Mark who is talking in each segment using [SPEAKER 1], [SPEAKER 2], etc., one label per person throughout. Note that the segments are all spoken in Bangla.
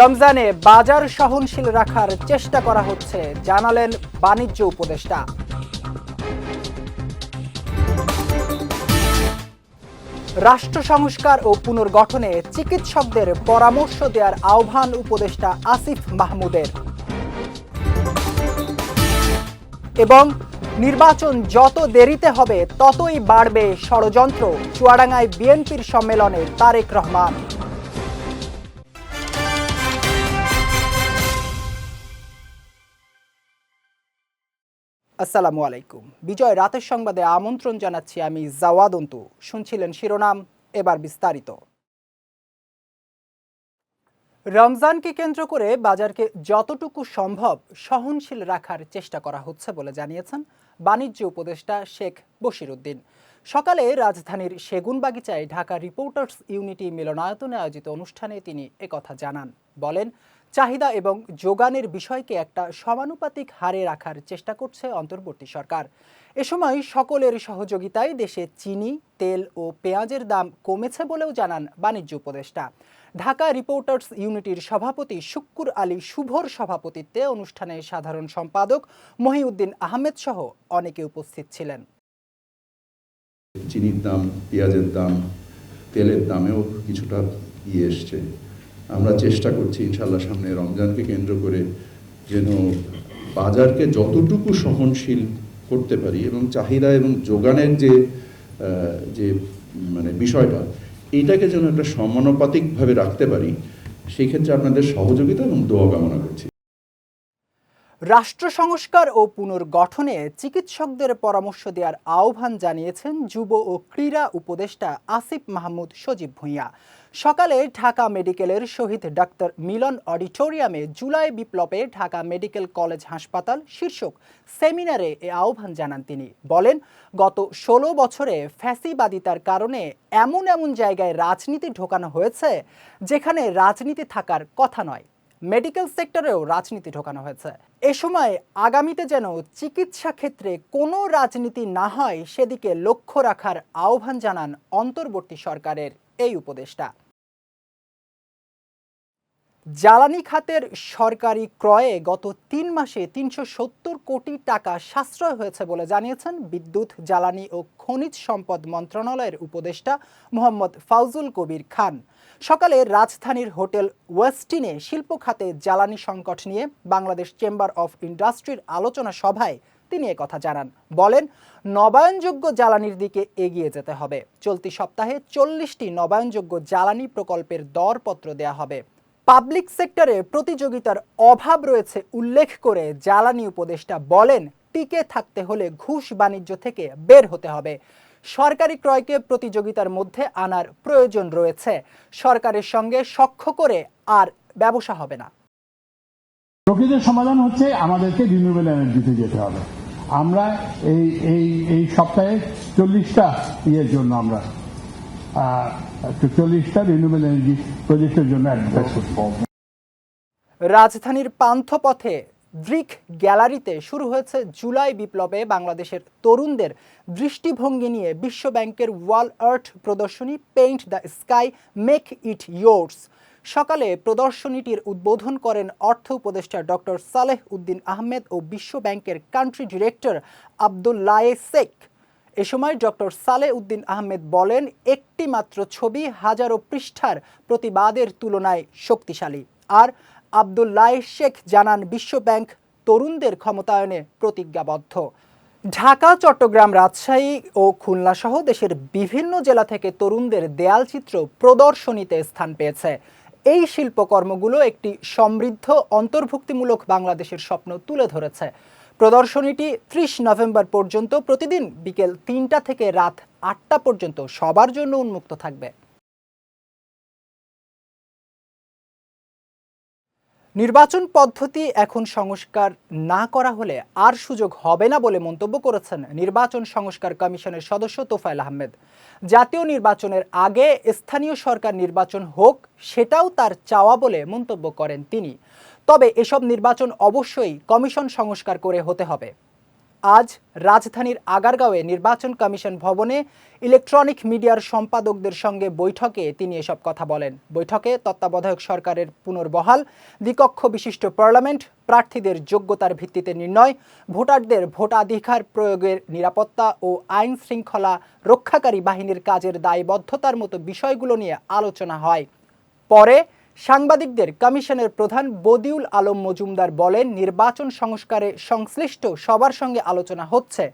[SPEAKER 1] রমজানে বাজার সহনশীল রাখার চেষ্টা করা হচ্ছে জানালেন বাণিজ্য উপদেষ্টা রাষ্ট্র সংস্কার ও পুনর্গঠনে চিকিৎসকদের পরামর্শ দেওয়ার আহ্বান উপদেষ্টা আসিফ মাহমুদের এবং নির্বাচন যত দেরিতে হবে ততই বাড়বে ষড়যন্ত্র চুয়াডাঙ্গায় বিএনপির সম্মেলনে তারেক রহমান
[SPEAKER 2] আসসালামু আলাইকুম বিজয় রাতের সংবাদে আমন্ত্রণ জানাচ্ছি আমি জাওয়াদন্তু শুনছিলেন শিরোনাম এবার বিস্তারিত রমজানকে কেন্দ্র করে বাজারকে যতটুকু সম্ভব সহনশীল রাখার চেষ্টা করা হচ্ছে বলে জানিয়েছেন বাণিজ্য উপদেষ্টা শেখ বশির উদ্দিন সকালে রাজধানীর সেগুনবাগিচায় ঢাকা রিপোর্টার্স ইউনিটি মিলনায়তনে আয়োজিত অনুষ্ঠানে তিনি একথা জানান বলেন চাহিদা এবং যোগানের বিষয়কে একটা সমানুপাতিক হারে রাখার চেষ্টা করছে অন্তর্বর্তী সরকার এ সময় সকলের সহযোগিতায় দেশে চিনি তেল ও পেঁয়াজের দাম কমেছে বলেও জানান বাণিজ্য উপদেষ্টা ঢাকা রিপোর্টার্স ইউনিটির সভাপতি শুক্কুর আলী শুভর সভাপতিত্বে অনুষ্ঠানে সাধারণ সম্পাদক মহিউদ্দিন আহমেদ সহ অনেকে উপস্থিত ছিলেন
[SPEAKER 3] চিনির দাম পেঁয়াজের দাম তেলের দামেও কিছুটা ইয়ে এসছে আমরা চেষ্টা করছি ইনশাল্লাহ সামনে রমজানকে কেন্দ্র করে যেন বাজারকে যতটুকু সহনশীল করতে পারি এবং চাহিদা এবং যোগানের যে যে মানে বিষয়টা এইটাকে যেন একটা সমানুপাতিকভাবে রাখতে পারি সেক্ষেত্রে আপনাদের সহযোগিতা এবং দোয়া কামনা করছি
[SPEAKER 2] রাষ্ট্র সংস্কার ও পুনর্গঠনে চিকিৎসকদের পরামর্শ দেওয়ার আহ্বান জানিয়েছেন যুব ও ক্রীড়া উপদেষ্টা আসিফ মাহমুদ সজীব ভূঁইয়া সকালে ঢাকা মেডিকেলের শহীদ ডাক্তার মিলন অডিটোরিয়ামে জুলাই বিপ্লবে ঢাকা মেডিকেল কলেজ হাসপাতাল শীর্ষক সেমিনারে এ আহ্বান জানান তিনি বলেন গত ষোলো বছরে ফ্যাসিবাদিতার কারণে এমন এমন জায়গায় রাজনীতি ঢোকানো হয়েছে যেখানে রাজনীতি থাকার কথা নয় মেডিকেল সেক্টরেও রাজনীতি ঢোকানো হয়েছে এ সময় আগামীতে যেন চিকিৎসা ক্ষেত্রে কোনো রাজনীতি না হয় সেদিকে লক্ষ্য রাখার আহ্বান জানান অন্তর্বর্তী সরকারের এই উপদেষ্টা জ্বালানি খাতের সরকারি ক্রয়ে গত তিন মাসে তিনশো সত্তর কোটি টাকা সাশ্রয় হয়েছে বলে জানিয়েছেন বিদ্যুৎ জ্বালানি ও খনিজ সম্পদ মন্ত্রণালয়ের উপদেষ্টা মোহাম্মদ ফাউজুল কবির খান সকালে রাজধানীর হোটেল ওয়েস্টিনে শিল্প খাতে জ্বালানি সংকট নিয়ে বাংলাদেশ চেম্বার অফ ইন্ডাস্ট্রির আলোচনা সভায় তিনি কথা জানান বলেন নবায়নযোগ্য জ্বালানির দিকে এগিয়ে যেতে হবে চলতি সপ্তাহে চল্লিশটি নবায়নযোগ্য জ্বালানি প্রকল্পের দরপত্র দেয়া হবে পাবলিক সেক্টরে প্রতিযোগিতার অভাব রয়েছে উল্লেখ করে জ্বালানি উপদেষ্টা বলেন টিকে থাকতে হলে ঘুষ বাণিজ্য থেকে বের হতে হবে সরকারি ক্রয়কে প্রতিযোগিতার মধ্যে আনার প্রয়োজন রয়েছে সরকারের সঙ্গে সক্ষ করে আর ব্যবসা হবে না
[SPEAKER 4] প্রকৃতির সমাধান হচ্ছে আমাদেরকে রিনিউবেল এনার্জিতে যেতে হবে আমরা এই এই এই সপ্তাহে চল্লিশটা ইয়ের জন্য আমরা চল্লিশটা রিনিউবেল এনার্জি প্রজেক্টের জন্য
[SPEAKER 2] রাজধানীর পান্থপথে ব্রিক গ্যালারিতে শুরু হয়েছে জুলাই বিপ্লবে বাংলাদেশের তরুণদের দৃষ্টিভঙ্গি নিয়ে বিশ্বব্যাংকের ওয়াল আর্থ প্রদর্শনী paint the sky make it yours সকালে প্রদর্শনীটির উদ্বোধন করেন অর্থ উপদেষ্টা ডক্টর সালেহ উদ্দিন আহমেদ ও বিশ্ব ব্যাংকের কান্ট্রি ডিরেক্টর আবদুল্লায়ে শেখ এ সময় ডক্টর সালে উদ্দিন আহমেদ বলেন একটি মাত্র ছবি হাজারো পৃষ্ঠার প্রতিবাদের তুলনায় শক্তিশালী আর আবদুল্লাহ শেখ জানান বিশ্বব্যাংক তরুণদের ক্ষমতায়নে প্রতিজ্ঞাবদ্ধ ঢাকা চট্টগ্রাম রাজশাহী ও খুলনাসহ দেশের বিভিন্ন জেলা থেকে তরুণদের দেয়ালচিত্র প্রদর্শনীতে স্থান পেয়েছে এই শিল্পকর্মগুলো একটি সমৃদ্ধ অন্তর্ভুক্তিমূলক বাংলাদেশের স্বপ্ন তুলে ধরেছে প্রদর্শনীটি ত্রিশ নভেম্বর পর্যন্ত প্রতিদিন বিকেল তিনটা থেকে রাত আটটা পর্যন্ত সবার জন্য উন্মুক্ত থাকবে নির্বাচন পদ্ধতি এখন সংস্কার না করা হলে আর সুযোগ হবে না বলে মন্তব্য করেছেন নির্বাচন সংস্কার কমিশনের সদস্য তোফায়েল আহমেদ জাতীয় নির্বাচনের আগে স্থানীয় সরকার নির্বাচন হোক সেটাও তার চাওয়া বলে মন্তব্য করেন তিনি তবে এসব নির্বাচন অবশ্যই কমিশন সংস্কার করে হতে হবে আজ রাজধানীর আগারগাঁওয়ে নির্বাচন কমিশন ভবনে ইলেকট্রনিক মিডিয়ার সম্পাদকদের সঙ্গে বৈঠকে তিনি এসব কথা বলেন বৈঠকে তত্ত্বাবধায়ক সরকারের পুনর্বহাল দ্বিকক্ষ বিশিষ্ট পার্লামেন্ট প্রার্থীদের যোগ্যতার ভিত্তিতে নির্ণয় ভোটারদের ভোটাধিকার প্রয়োগের নিরাপত্তা ও আইন শৃঙ্খলা রক্ষাকারী বাহিনীর কাজের দায়বদ্ধতার মতো বিষয়গুলো নিয়ে আলোচনা হয় পরে সাংবাদিকদের কমিশনের প্রধান বদিউল আলম মজুমদার বলেন নির্বাচন সংস্কারে সংশ্লিষ্ট সবার সঙ্গে আলোচনা হচ্ছে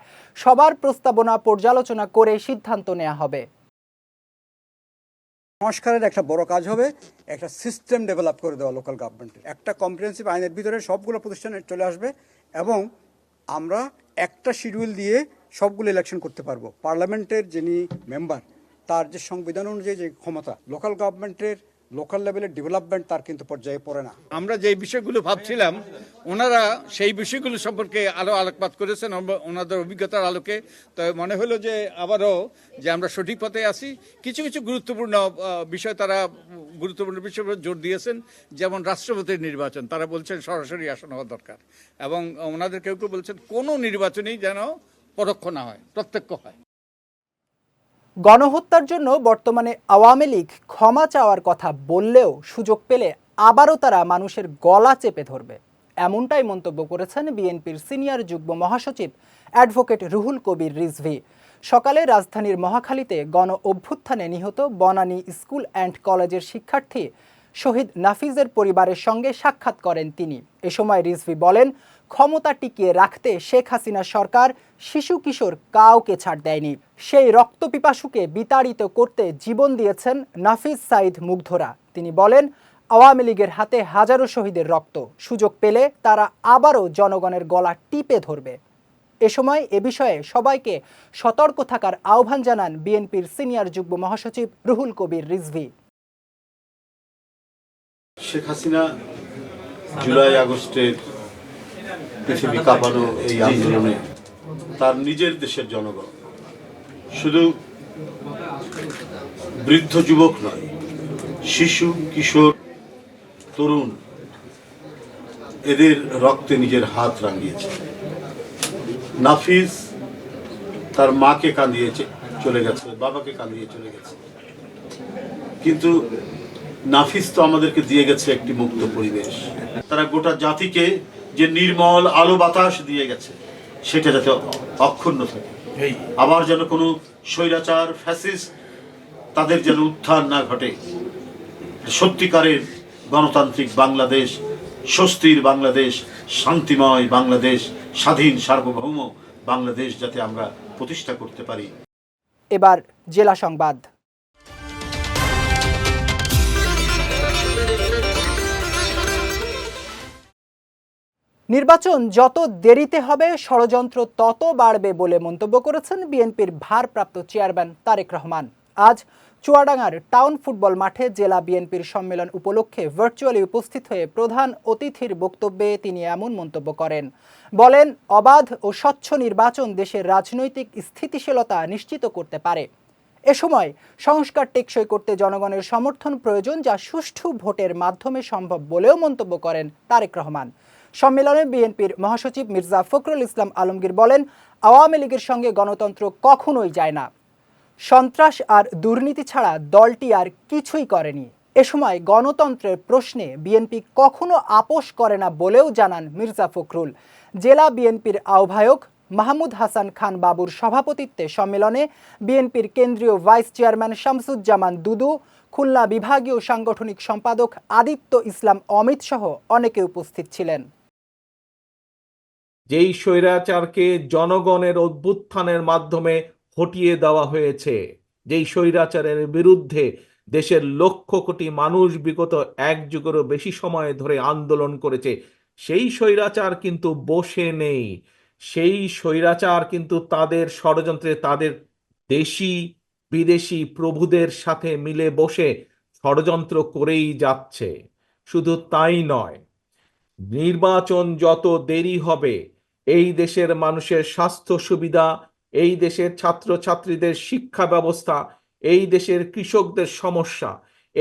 [SPEAKER 2] সবার প্রস্তাবনা পর্যালোচনা করে সিদ্ধান্ত নেওয়া হবে
[SPEAKER 5] সংস্কারের একটা বড় কাজ হবে একটা সিস্টেম ডেভেলপ করে দেওয়া লোকাল গভর্নমেন্টের একটা কম্প্রিহেন্সিভ আইনের ভিতরে সবগুলো প্রতিষ্ঠানে চলে আসবে এবং আমরা একটা শিডিউল দিয়ে সবগুলো ইলেকশন করতে পারবো পার্লামেন্টের যিনি মেম্বার তার যে সংবিধান অনুযায়ী যে ক্ষমতা লোকাল গভর্নমেন্টের লোকাল লেভেলের ডেভেলপমেন্ট তার কিন্তু পর্যায়ে পড়ে না
[SPEAKER 6] আমরা যে বিষয়গুলো ভাবছিলাম ওনারা সেই বিষয়গুলো সম্পর্কে আরও আলোকপাত করেছেন ওনাদের অভিজ্ঞতার আলোকে তো মনে হলো যে আবারও যে আমরা সঠিক পথে আছি কিছু কিছু গুরুত্বপূর্ণ বিষয় তারা গুরুত্বপূর্ণ বিষয়ের উপর জোর দিয়েছেন যেমন রাষ্ট্রপতির নির্বাচন তারা বলছেন সরাসরি আসন হওয়া দরকার এবং ওনাদের কেউ কেউ বলছেন কোনো নির্বাচনেই যেন পরোক্ষ না হয় প্রত্যক্ষ হয়
[SPEAKER 2] গণহত্যার জন্য বর্তমানে আওয়ামী লীগ ক্ষমা চাওয়ার কথা বললেও সুযোগ পেলে আবারও তারা মানুষের গলা চেপে ধরবে এমনটাই মন্তব্য করেছেন বিএনপির সিনিয়র যুগ্ম মহাসচিব অ্যাডভোকেট রুহুল কবির রিজভি সকালে রাজধানীর মহাখালীতে গণ অভ্যুত্থানে নিহত বনানী স্কুল অ্যান্ড কলেজের শিক্ষার্থী শহীদ নাফিজের পরিবারের সঙ্গে সাক্ষাৎ করেন তিনি এ সময় রিজভি বলেন ক্ষমতা টিকিয়ে রাখতে শেখ হাসিনা সরকার শিশু কিশোর কাউকে ছাড় দেয়নি সেই রক্তপিপাসুকে বিতাড়িত করতে জীবন দিয়েছেন নাফিজ সাইদ মুগ্ধরা তিনি বলেন আওয়ামী লীগের হাতে হাজারো শহীদের রক্ত সুযোগ পেলে তারা আবারও জনগণের গলা টিপে ধরবে এ সময় এ বিষয়ে সবাইকে সতর্ক থাকার আহ্বান জানান বিএনপির সিনিয়র যুগ্ম মহাসচিব রুহুল কবির রিজভি
[SPEAKER 7] শেখ হাসিনা জুলাই আগস্টের পৃথিবী কাঁপানো এই আন্দোলনে তার নিজের দেশের জনগণ শুধু বৃদ্ধ যুবক নয় শিশু কিশোর তরুণ এদের রক্তে নিজের হাত রাঙিয়েছে নাফিস তার মাকে কাঁদিয়েছে চলে গেছে বাবাকে কাঁদিয়ে চলে গেছে কিন্তু নাফিস তো আমাদেরকে দিয়ে গেছে একটি মুক্ত পরিবেশ তারা গোটা জাতিকে যে নির্মল আলো বাতাস দিয়ে গেছে সেটা যাতে অক্ষুণ্ণ থাকে আবার যেন কোনো স্বৈরাচার ফ্যাসিস তাদের যেন উত্থান না ঘটে সত্যিকারের গণতান্ত্রিক বাংলাদেশ স্বস্তির বাংলাদেশ শান্তিময় বাংলাদেশ স্বাধীন সার্বভৌম বাংলাদেশ যাতে আমরা প্রতিষ্ঠা করতে পারি
[SPEAKER 2] এবার জেলা সংবাদ নির্বাচন যত দেরিতে হবে ষড়যন্ত্র তত বাড়বে বলে মন্তব্য করেছেন বিএনপির ভারপ্রাপ্ত চেয়ারম্যান তারেক রহমান আজ চুয়াডাঙ্গার টাউন ফুটবল মাঠে জেলা বিএনপির সম্মেলন উপলক্ষে ভার্চুয়ালি উপস্থিত হয়ে প্রধান অতিথির বক্তব্যে তিনি এমন মন্তব্য করেন বলেন অবাধ ও স্বচ্ছ নির্বাচন দেশের রাজনৈতিক স্থিতিশীলতা নিশ্চিত করতে পারে এ সময় সংস্কার টেকসই করতে জনগণের সমর্থন প্রয়োজন যা সুষ্ঠু ভোটের মাধ্যমে সম্ভব বলেও মন্তব্য করেন তারেক রহমান সম্মেলনে বিএনপির মহাসচিব মির্জা ফখরুল ইসলাম আলমগীর বলেন আওয়ামী লীগের সঙ্গে গণতন্ত্র কখনোই যায় না সন্ত্রাস আর দুর্নীতি ছাড়া দলটি আর কিছুই করেনি এ সময় গণতন্ত্রের প্রশ্নে বিএনপি কখনো আপোষ করে না বলেও জানান মির্জা ফখরুল জেলা বিএনপির আহ্বায়ক মাহমুদ হাসান খান বাবুর সভাপতিত্বে সম্মেলনে বিএনপির কেন্দ্রীয় ভাইস চেয়ারম্যান শামসুজ্জামান দুদু খুলনা বিভাগীয় সাংগঠনিক সম্পাদক আদিত্য ইসলাম অমিত সহ অনেকে উপস্থিত ছিলেন
[SPEAKER 8] যেই স্বৈরাচারকে জনগণের অভ্যুত্থানের মাধ্যমে হটিয়ে দেওয়া হয়েছে যেই স্বৈরাচারের বিরুদ্ধে দেশের লক্ষ কোটি মানুষ বিগত এক যুগেরও বেশি সময় ধরে আন্দোলন করেছে সেই স্বৈরাচার কিন্তু বসে নেই সেই স্বৈরাচার কিন্তু তাদের ষড়যন্ত্রে তাদের দেশি বিদেশি প্রভুদের সাথে মিলে বসে ষড়যন্ত্র করেই যাচ্ছে শুধু তাই নয় নির্বাচন যত দেরি হবে এই দেশের মানুষের স্বাস্থ্য সুবিধা এই দেশের ছাত্রছাত্রীদের শিক্ষা ব্যবস্থা এই দেশের কৃষকদের সমস্যা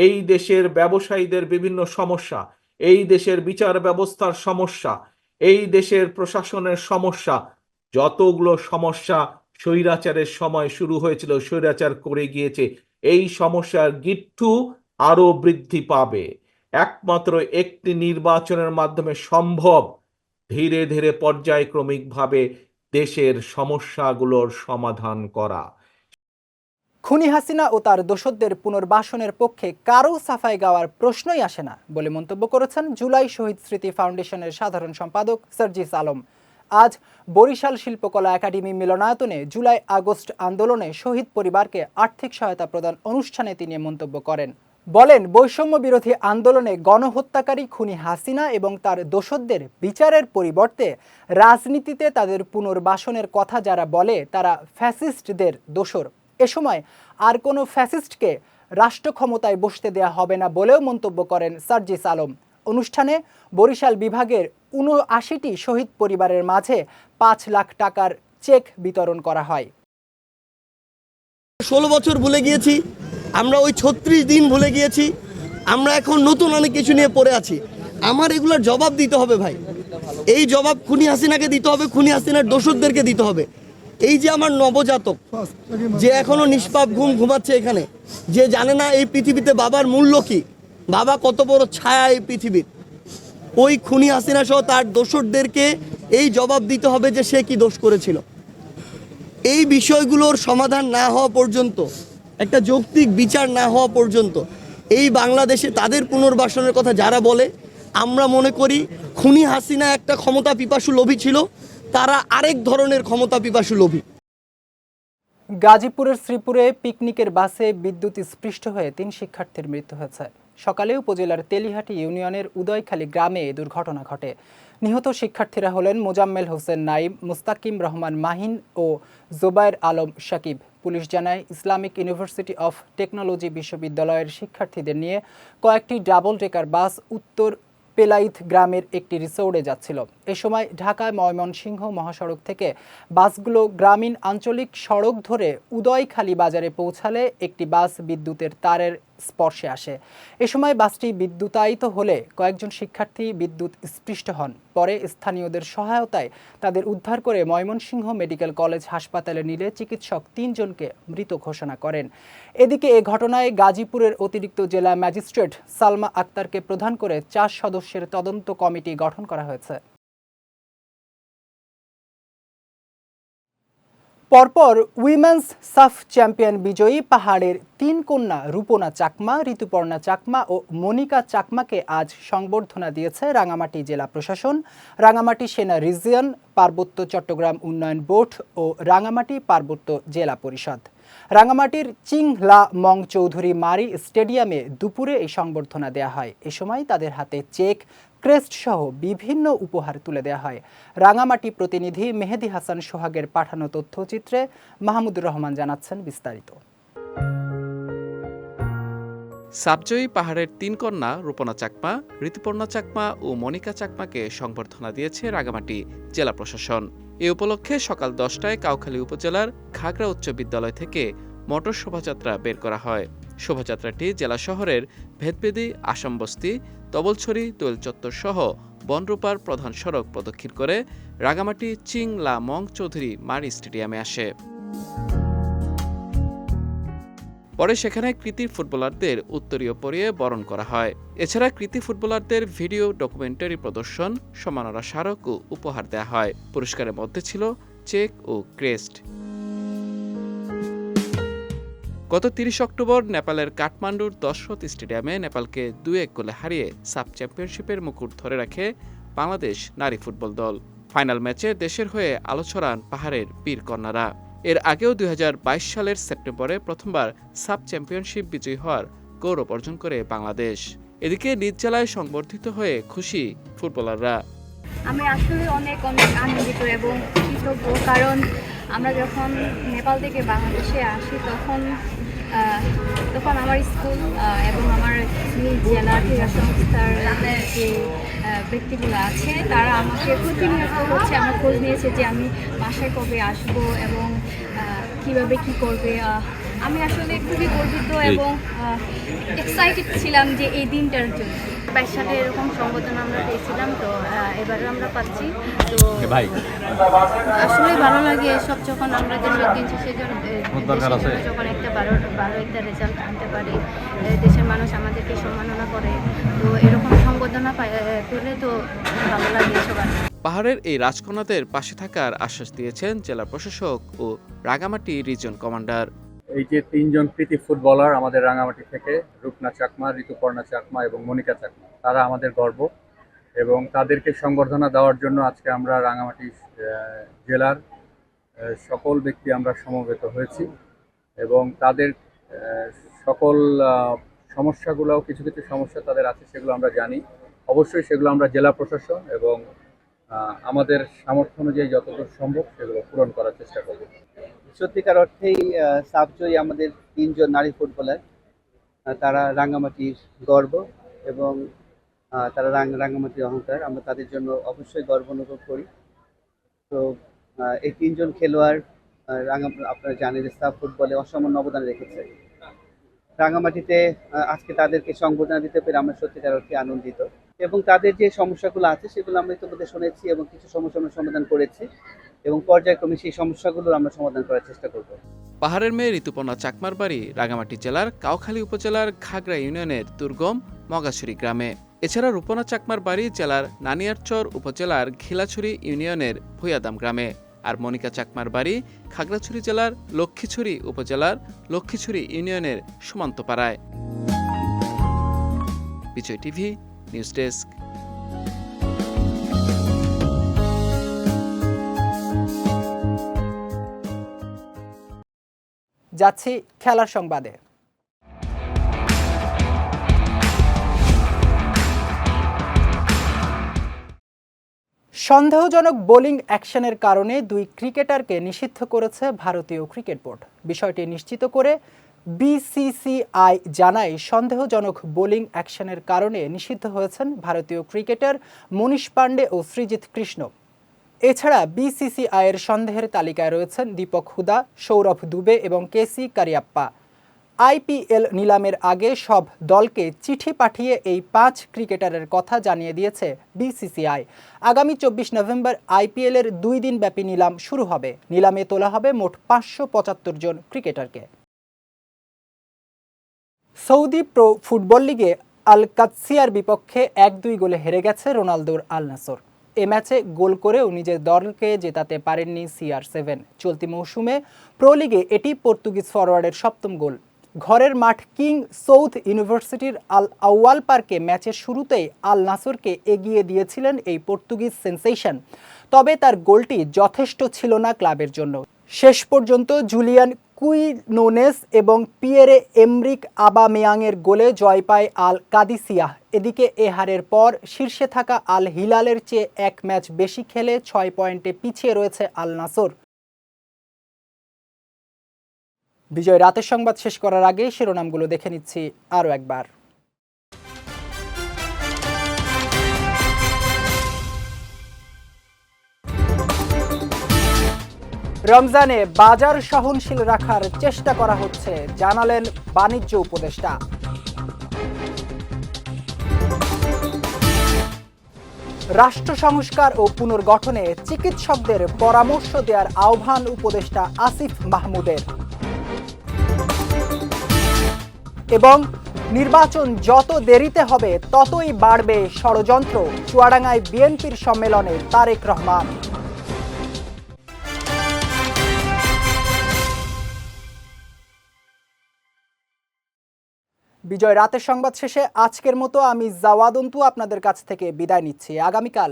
[SPEAKER 8] এই দেশের ব্যবসায়ীদের বিভিন্ন সমস্যা এই দেশের বিচার ব্যবস্থার সমস্যা এই দেশের প্রশাসনের সমস্যা যতগুলো সমস্যা স্বৈরাচারের সময় শুরু হয়েছিল স্বৈরাচার করে গিয়েছে এই সমস্যার গিট্টু আরো বৃদ্ধি পাবে একমাত্র একটি নির্বাচনের মাধ্যমে সম্ভব ধীরে ধীরে পর্যায়ক্রমিকভাবে দেশের সমস্যাগুলোর সমাধান করা
[SPEAKER 2] খুনি হাসিনা ও তার দোষদের পুনর্বাসনের পক্ষে কারও সাফাই গাওয়ার প্রশ্নই আসে না বলে মন্তব্য করেছেন জুলাই শহীদ স্মৃতি ফাউন্ডেশনের সাধারণ সম্পাদক সার্জিস আলম আজ বরিশাল শিল্পকলা একাডেমি মিলনায়তনে জুলাই আগস্ট আন্দোলনে শহীদ পরিবারকে আর্থিক সহায়তা প্রদান অনুষ্ঠানে তিনি মন্তব্য করেন বলেন বৈষম্য বিরোধী আন্দোলনে গণহত্যাকারী খুনি হাসিনা এবং তার দোষদের বিচারের পরিবর্তে রাজনীতিতে তাদের পুনর্বাসনের কথা যারা বলে তারা ফ্যাসিস্টদের দোষর এ সময় আর কোনো ফ্যাসিস্টকে রাষ্ট্র ক্ষমতায় বসতে দেয়া হবে না বলেও মন্তব্য করেন সার্জিস আলম অনুষ্ঠানে বরিশাল বিভাগের উনআশিটি শহীদ পরিবারের মাঝে পাঁচ লাখ টাকার চেক বিতরণ করা হয়
[SPEAKER 9] ষোলো বছর ভুলে গিয়েছি আমরা ওই ছত্রিশ দিন ভুলে গিয়েছি আমরা এখন নতুন অনেক কিছু নিয়ে পড়ে আছি আমার এগুলোর জবাব দিতে হবে ভাই এই জবাব খুনি হাসিনাকে দিতে হবে খুনি হাসিনার দোষরদেরকে দিতে হবে এই যে আমার নবজাতক যে এখনো নিষ্পাপ ঘুম ঘুমাচ্ছে এখানে যে জানে না এই পৃথিবীতে বাবার মূল্য কি বাবা কত বড় ছায়া এই পৃথিবীর ওই খুনি হাসিনা সহ তার দোষরদেরকে এই জবাব দিতে হবে যে সে কি দোষ করেছিল এই বিষয়গুলোর সমাধান না হওয়া পর্যন্ত একটা যৌক্তিক বিচার না হওয়া পর্যন্ত এই বাংলাদেশে তাদের পুনর্বাসনের কথা যারা বলে আমরা মনে করি খুনি হাসিনা একটা ক্ষমতা পিপাসু লোভী ছিল তারা আরেক ধরনের ক্ষমতা পিপাসু লোভী
[SPEAKER 2] গাজীপুরের শ্রীপুরে পিকনিকের বাসে বিদ্যুৎ স্পৃষ্ট হয়ে তিন শিক্ষার্থীর মৃত্যু হয়েছে সকালে উপজেলার তেলিহাটি ইউনিয়নের উদয়খালী গ্রামে এ দুর্ঘটনা ঘটে নিহত শিক্ষার্থীরা হলেন মোজাম্মেল হোসেন নাইম মুস্তাকিম রহমান মাহিন ও জোবায়ের আলম সাকিব পুলিশ জানায় ইসলামিক ইউনিভার্সিটি অফ টেকনোলজি বিশ্ববিদ্যালয়ের শিক্ষার্থীদের নিয়ে কয়েকটি ডাবল টেকার বাস উত্তর পেলাইথ গ্রামের একটি রিসোর্টে যাচ্ছিল এ সময় ঢাকায় ময়মনসিংহ মহাসড়ক থেকে বাসগুলো গ্রামীণ আঞ্চলিক সড়ক ধরে উদয়খালী বাজারে পৌঁছালে একটি বাস বিদ্যুতের তারের স্পর্শে আসে এ সময় বাসটি বিদ্যুতায়িত হলে কয়েকজন শিক্ষার্থী বিদ্যুৎ স্পৃষ্ট হন পরে স্থানীয়দের সহায়তায় তাদের উদ্ধার করে ময়মনসিংহ মেডিকেল কলেজ হাসপাতালে নিলে চিকিৎসক তিনজনকে মৃত ঘোষণা করেন এদিকে এ ঘটনায় গাজীপুরের অতিরিক্ত জেলা ম্যাজিস্ট্রেট সালমা আক্তারকে প্রধান করে চার সদস্যের তদন্ত কমিটি গঠন করা হয়েছে পরপর উইমেন্স সাফ চ্যাম্পিয়ন বিজয়ী পাহাড়ের তিন কন্যা রূপনা চাকমা ঋতুপর্ণা চাকমা ও মনিকা চাকমাকে আজ সংবর্ধনা দিয়েছে রাঙামাটি জেলা প্রশাসন রাঙামাটি সেনা রিজিয়ন পার্বত্য চট্টগ্রাম উন্নয়ন বোর্ড ও রাঙামাটি পার্বত্য জেলা পরিষদ রাঙামাটির চিংলা মং চৌধুরী মারি স্টেডিয়ামে দুপুরে এই সংবর্ধনা দেয়া হয় এ সময় তাদের হাতে চেক ক্রেস্ট সহ বিভিন্ন উপহার তুলে দেয়া হয় রাঙামাটি প্রতিনিধি মেহেদি হাসান সোহাগের পাঠানো তথ্যচিত্রে মাহমুদুর রহমান জানাচ্ছেন বিস্তারিত
[SPEAKER 10] সাবজয়ী পাহাড়ের তিন কন্যা রূপনা চাকমা ঋতুপর্ণা চাকমা ও মনিকা চাকমাকে সংবর্ধনা দিয়েছে রাঙামাটি জেলা প্রশাসন এ উপলক্ষে সকাল দশটায় কাউখালী উপজেলার খাগড়া উচ্চ বিদ্যালয় থেকে মটর শোভাযাত্রা বের করা হয় শোভাযাত্রাটি জেলা শহরের ভেদবেদি আসাম বস্তি তবলছড়ি চত্বর সহ বনরূপার প্রধান সড়ক প্রদক্ষিণ করে রাগামাটি চিং লা মং চৌধুরী মারি স্টেডিয়ামে আসে পরে সেখানে কৃতি ফুটবলারদের উত্তরীয় পরিয়ে বরণ করা হয় এছাড়া কৃতি ফুটবলারদের ভিডিও ডকুমেন্টারি প্রদর্শন সমানরা স্মারক ও উপহার দেয়া হয় পুরস্কারের মধ্যে ছিল চেক ও ক্রেস্ট গত তিরিশ অক্টোবর নেপালের কাঠমান্ডুর দশরথ স্টেডিয়ামে নেপালকে দুই এক গোলে হারিয়ে সাব চ্যাম্পিয়নশিপের মুকুট ধরে রাখে বাংলাদেশ নারী ফুটবল দল ফাইনাল ম্যাচে দেশের হয়ে আলো ছড়ান পাহাড়ের কন্যারা এর আগেও দুই সালের সেপ্টেম্বরে প্রথমবার সাব চ্যাম্পিয়নশিপ বিজয়ী হওয়ার গৌরব অর্জন করে বাংলাদেশ এদিকে নিজ জেলায় সংবর্ধিত হয়ে খুশি ফুটবলাররা
[SPEAKER 11] আমি আসলে অনেক অনেক আনন্দিত এবং কৃতজ্ঞ কারণ আমরা যখন নেপাল থেকে বাংলাদেশে আসি তখন তখন আমার স্কুল এবং আমার জেলা ক্রীড়া সংস্থার যে ব্যক্তিগুলো আছে তারা আমাকে প্রতিনিয়ত হচ্ছে আমার খোঁজ নিয়েছে যে আমি বাসায় কবে আসব এবং কিভাবে কি করবে আমি আসলে খুবই গর্বিত এবং এক্সাইটেড ছিলাম যে এই দিনটার জন্য বাইশ সাথে এরকম সংগঠন আমরা পেয়েছিলাম তো এবারও আমরা পাচ্ছি তো আসলে ভালো লাগে এসব যখন আমরা সব দিন সেজন্য যখন একটা ভালো ভালো একটা রেজাল্ট আনতে পারি দেশের মানুষ আমাদেরকে সম্মাননা করে তো এরকম সংবর্ধনা পেলে তো ভালো লাগে সবার
[SPEAKER 10] পাহাড়ের এই রাজকন্যাদের পাশে থাকার আশ্বাস দিয়েছেন জেলা প্রশাসক ও রাগামাটি রিজন কমান্ডার
[SPEAKER 12] এই যে তিনজন প্রীতি ফুটবলার আমাদের রাঙামাটি থেকে রূপনা চাকমা ঋতুপর্ণা চাকমা এবং মনিকা চাকমা তারা আমাদের গর্ব এবং তাদেরকে সংবর্ধনা দেওয়ার জন্য আজকে আমরা রাঙামাটি জেলার সকল ব্যক্তি আমরা সমবেত হয়েছি এবং তাদের সকল সমস্যাগুলোও কিছু কিছু সমস্যা তাদের আছে সেগুলো আমরা জানি অবশ্যই সেগুলো আমরা জেলা প্রশাসন এবং আমাদের সামর্থ্য অনুযায়ী যতদূর সম্ভব সেগুলো পূরণ করার চেষ্টা করব
[SPEAKER 13] সত্যিকার অর্থেই সাবজয়ী আমাদের তিনজন নারী ফুটবলার তারা রাঙ্গামাটির গর্ব এবং তারা রাঙ্গামাটির অহংকার আমরা তাদের জন্য অবশ্যই গর্ব অনুভব করি তো এই তিনজন খেলোয়াড় রাঙ্গা আপনারা জানেন স্টাফ ফুটবলে অসামান্য অবদান রেখেছে রাঙামাটিতে আজকে তাদেরকে সংবর্ধনা দিতে পেরে আমরা সত্যিকার অর্থে আনন্দিত এবং তাদের যে সমস্যাগুলো আছে সেগুলো আমরা ইতিমধ্যে শুনেছি এবং কিছু সমস্যা আমরা সমাধান করেছি এবং পর্যায়ক্রমে সেই সমস্যাগুলো আমরা সমাধান করার চেষ্টা করব
[SPEAKER 10] পাহাড়ের মেয়ে ঋতুপর্ণা চাকমার বাড়ি রাঙামাটি জেলার কাউখালী উপজেলার ঘাগড়া ইউনিয়নের দুর্গম মগাছড়ি গ্রামে এছাড়া রূপনা চাকমার বাড়ি জেলার নানিয়ারচর উপজেলার ঘিলাছড়ি ইউনিয়নের ভুয়াদাম গ্রামে আর মনিকা চাকমার বাড়ি খাগড়াছড়ি জেলার লক্ষ্মীছড়ি উপজেলার লক্ষ্মীছড়ি ইউনিয়নের সীমান্তপাড়ায় বিজয় টিভি নিউজ ডেস্ক
[SPEAKER 2] যাচ্ছি খেলার সংবাদে সন্দেহজনক বোলিং অ্যাকশনের কারণে দুই ক্রিকেটারকে নিষিদ্ধ করেছে ভারতীয় ক্রিকেট বোর্ড বিষয়টি নিশ্চিত করে বিসিসিআই জানায় সন্দেহজনক বোলিং অ্যাকশনের কারণে নিষিদ্ধ হয়েছেন ভারতীয় ক্রিকেটার মনীষ পাণ্ডে ও শ্রীজিৎ কৃষ্ণ এছাড়া বিসিসিআইয়ের সন্দেহের তালিকায় রয়েছেন দীপক হুদা সৌরভ দুবে এবং কেসি কারিয়াপ্পা আইপিএল নিলামের আগে সব দলকে চিঠি পাঠিয়ে এই পাঁচ ক্রিকেটারের কথা জানিয়ে দিয়েছে বিসিসিআই আগামী চব্বিশ নভেম্বর আইপিএলের দুই দিনব্যাপী নিলাম শুরু হবে নিলামে তোলা হবে মোট পাঁচশো পঁচাত্তর জন ক্রিকেটারকে সৌদি প্রো ফুটবল লিগে আলকাৎসিয়ার বিপক্ষে এক দুই গোলে হেরে গেছে রোনালদোর আল নাসর এ ম্যাচে গোল করেও নিজের দলকে জেতাতে পারেননি সিআর সেভেন চলতি মৌসুমে প্রো লিগে এটি পর্তুগিজ ফরওয়ার্ডের সপ্তম গোল ঘরের মাঠ কিং সৌথ ইউনিভার্সিটির আল আউয়াল পার্কে ম্যাচের শুরুতেই আল নাসরকে এগিয়ে দিয়েছিলেন এই পর্তুগিজ সেন্সেশন তবে তার গোলটি যথেষ্ট ছিল না ক্লাবের জন্য শেষ পর্যন্ত জুলিয়ান কুইনোনেস এবং পিয়েরে এমরিক আবামেয়াংয়ের গোলে জয় পায় আল কাদিসিয়া এদিকে এ হারের পর শীর্ষে থাকা আল হিলালের চেয়ে এক ম্যাচ বেশি খেলে ছয় পয়েন্টে পিছিয়ে রয়েছে আল নাসর বিজয় রাতের সংবাদ শেষ করার আগে শিরোনামগুলো দেখে নিচ্ছি আরও একবার রমজানে বাজার সহনশীল রাখার চেষ্টা করা হচ্ছে জানালেন বাণিজ্য উপদেষ্টা রাষ্ট্র সংস্কার ও পুনর্গঠনে চিকিৎসকদের পরামর্শ দেওয়ার আহ্বান উপদেষ্টা আসিফ মাহমুদের এবং নির্বাচন যত দেরিতে হবে ততই বাড়বে ষড়যন্ত্র চুয়াডাঙ্গায় বিএনপির সম্মেলনে তারেক রহমান বিজয় রাতের সংবাদ শেষে আজকের মতো আমি জাওয়াদন্তু আপনাদের কাছ থেকে বিদায় নিচ্ছি আগামীকাল